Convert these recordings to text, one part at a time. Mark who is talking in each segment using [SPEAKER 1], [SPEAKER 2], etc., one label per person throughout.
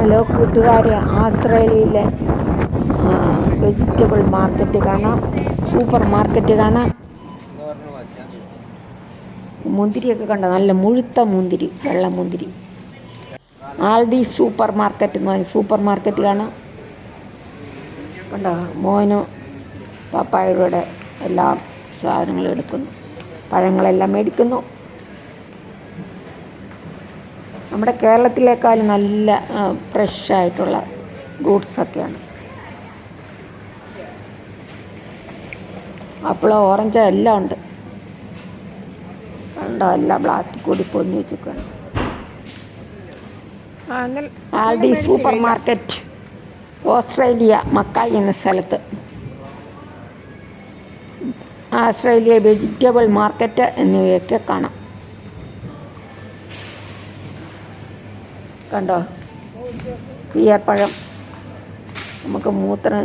[SPEAKER 1] Hello കൂട്ടുകാരെ ആസ്ട്രേലിയയിലെ vegetable market കാണാം സൂപ്പർ മാർക്കറ്റ് കാണാം. മുന്തിരിയൊക്കെ കണ്ട? നല്ല മുഴുത്ത മുന്തിരി വെള്ള മുന്തിരി. ആൾഡി സൂപ്പർ മാർക്കറ്റ് എന്ന് സൂപ്പർ മാർക്കറ്റ് കാണാം. കണ്ടോ? മോനും പപ്പായുടെ എല്ലാ സാധനങ്ങളും എടുക്കുന്നു. പഴങ്ങളെല്ലാം മേടിക്കുന്നു. നമ്മുടെ കേരളത്തിലേക്കാളും നല്ല ഫ്രഷ് ആയിട്ടുള്ള ഫ്രൂട്ട്സൊക്കെയാണ് അപ്പോൾ ഓറഞ്ച് എല്ലാം ഉണ്ട്. കണ്ടോ എല്ലാം പ്ലാസ്റ്റിക് കൂടി പൊന്നി വെച്ചിരിക്കുകയാണ് Aldi supermarket Australia Mackay എന്ന സ്ഥലത്ത്. ആസ്ട്രേലിയ വെജിറ്റബിൾ മാർക്കറ്റ് എന്നിവയൊക്കെ കാണാം. കണ്ടോ? പിയപ്പഴം നമുക്ക് മൂത്രം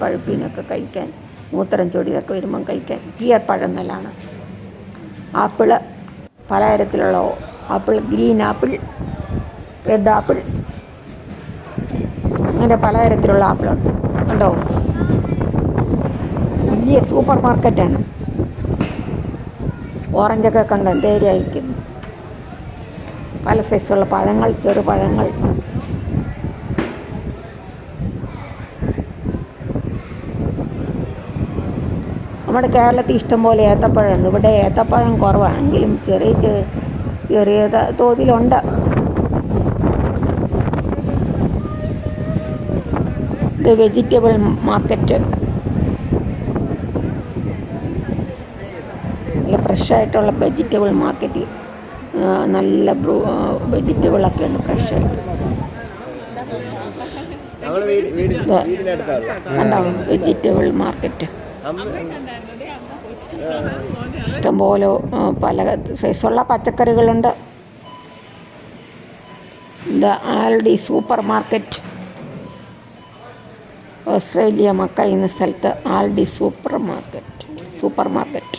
[SPEAKER 1] പഴുപ്പിനൊക്കെ കഴിക്കാൻ മൂത്രം ചൊടിയൊക്കെ വരുമ്പം കഴിക്കാൻ പിയർപ്പഴം നല്ലതാണ്. ആപ്പിൾ പലതരത്തിലുള്ള apple green apple red apple അങ്ങനെ പലതരത്തിലുള്ള ആപ്പിളുണ്ട്. കണ്ടോ? വലിയ സൂപ്പർ മാർക്കറ്റാണ്. ഓറഞ്ചൊക്കെ കണ്ടോ? എന്തേരിയായിരിക്കും പല സൈസുള്ള പഴങ്ങൾ ചെറുപഴങ്ങൾ നമ്മുടെ കേരളത്തിൽ ഇഷ്ടംപോലെ ഏത്തപ്പഴമുണ്ട്. ഇവിടെ ഏത്തപ്പഴം കുറവാണെങ്കിലും ചെറിയ ചെറിയ തോതിലുണ്ട്. ഇത് വെജിറ്റബിൾ മാർക്കറ്റ് നല്ല ഫ്രഷായിട്ടുള്ള വെജിറ്റബിൾ മാർക്കറ്റ് നല്ല ബ്രൂ വെജിറ്റബിളൊക്കെ ഉണ്ട്
[SPEAKER 2] ഫ്രഷ്
[SPEAKER 1] കണ്ടോ? Vegetable market. ഇഷ്ടംപോലെ പല സൈസുള്ള പച്ചക്കറികളുണ്ട്. The Aldi supermarket. Australia Mackay എന്ന സ്ഥലത്ത് Aldi supermarket. Supermarket.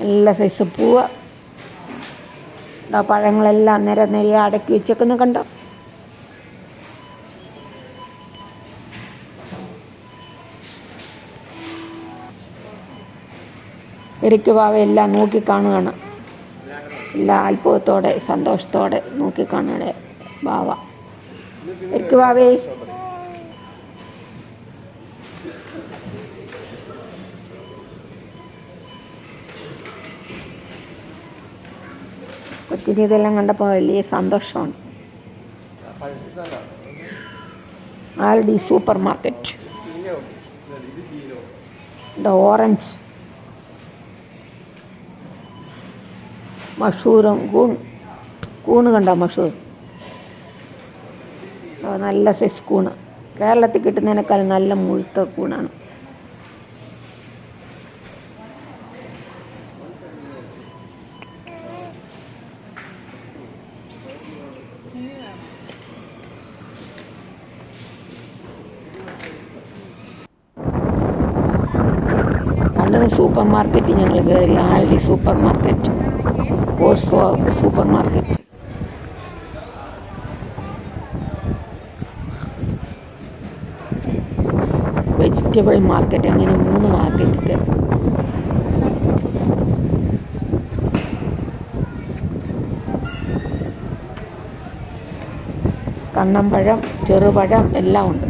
[SPEAKER 1] നല്ല സൈസ് പൂവ്. ദാ പഴങ്ങളെല്ലാം നിര നിര അടക്കി വെച്ചേക്കുന്ന കണ്ടോ? എനിക്ക് വാവയെല്ലാം നോക്കിക്കാണുകയാണ് എല്ലാ അത്ഭുതത്തോടെ സന്തോഷത്തോടെ നോക്കിക്കാണുകയാണ് ബാവ എനിക്ക് വാവേ ഇതെല്ലാം കണ്ടപ്പോൾ വലിയ സന്തോഷമാണ്. Aldi supermarket. ഓറഞ്ച്. മഷൂറും കൂൺ കൂണ് കണ്ടോ മഷൂർ? നല്ല സൈസ് കൂണ്. കേരളത്തിൽ കിട്ടുന്നതിനേക്കാൾ നല്ല മുഴുത്ത കൂണാണ്. സൂപ്പർ മാർക്കറ്റിൽ ഞങ്ങൾ കയറി. Aldi supermarket. Also supermarket. Vegetable market. അങ്ങനെ മൂന്ന് മാർക്കറ്റ് കയറി. കണ്ണമ്പഴം ചെറുപഴം എല്ലാം ഉണ്ട്.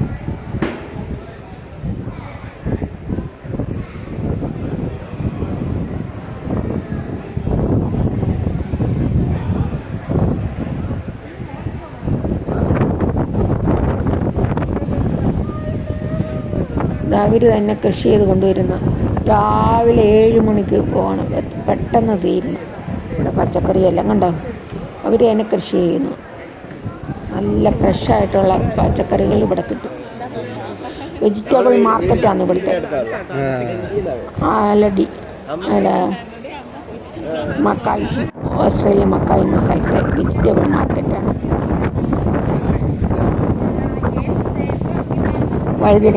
[SPEAKER 1] അവർ തന്നെ കൃഷി ചെയ്ത് കൊണ്ടുവരുന്ന രാവിലെ ഏഴ് മണിക്ക് പോകണം. പെട്ടെന്ന് തീരുന്നു. ഇവിടെ പച്ചക്കറി എല്ലാം കണ്ടോ? അവർ തന്നെ കൃഷി ചെയ്യുന്നു. നല്ല ഫ്രഷായിട്ടുള്ള പച്ചക്കറികൾ ഇവിടെ കിട്ടും. വെജിറ്റബിൾ മാർക്കറ്റാണ് ഇവിടുത്തെ. ആലടി അല്ല മക്കായി. ഓസ്ട്രേലിയ മക്കായി എന്ന സ്ഥലത്തെ വെജിറ്റബിൾ മാർക്കറ്റാണ് വഴുതിന